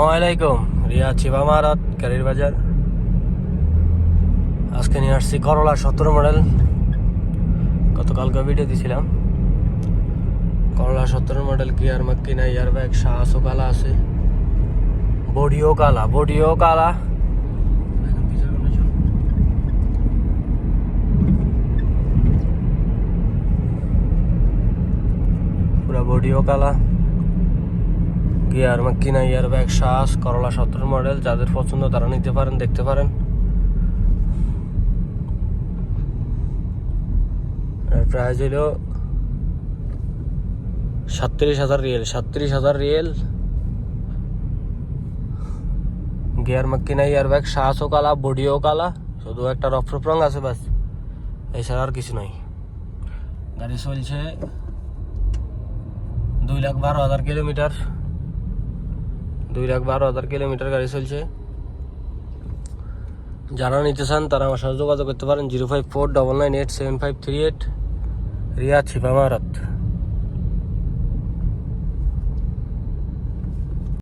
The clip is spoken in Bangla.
আসসালামু আলাইকুম। রিয়া চিবা মারাত, গাড়ির বাজার। আজকে নিয়ে আসছি করলা সতেরো মডেল গতকালকে ভিডিও দিছিলাম। করলা সতেরো মডেল গিয়ার মাক্কিনা ইয়ার ব্যাগ সাহসও কালা আছে। বডিও কালা বডিও কালা। পুরা বডিও কালা। গিয়ার মাক্কিনা ইয়ার ব্যাগ, শ্বাস, করলা সতেরো মডেল যাদের পছন্দ তারা নিতে পারেন, দেখতে পারেন। প্রাইস হইল সাতত্রিশ হাজার রিয়েল সাতত্রিশ হাজার রিয়েল গিয়ার মাক্কিনা ইয়ার ব্যাগ, শ্বাসও কালা, বডিও কালা, শুধু একটা রফ রং আছে বাস এছাড়া আর কিছু নয় গাড়ি চলছে দুই লাখ বারো হাজার কিলোমিটার দুই লাখ বারো হাজার কিলোমিটার গাড়ি চলছে। যারা নিতে চান তারা আমার সাথে যোগাযোগ করতে পারেন, zero five four double nine eight seven five three eight Riya ছিপা মারাত।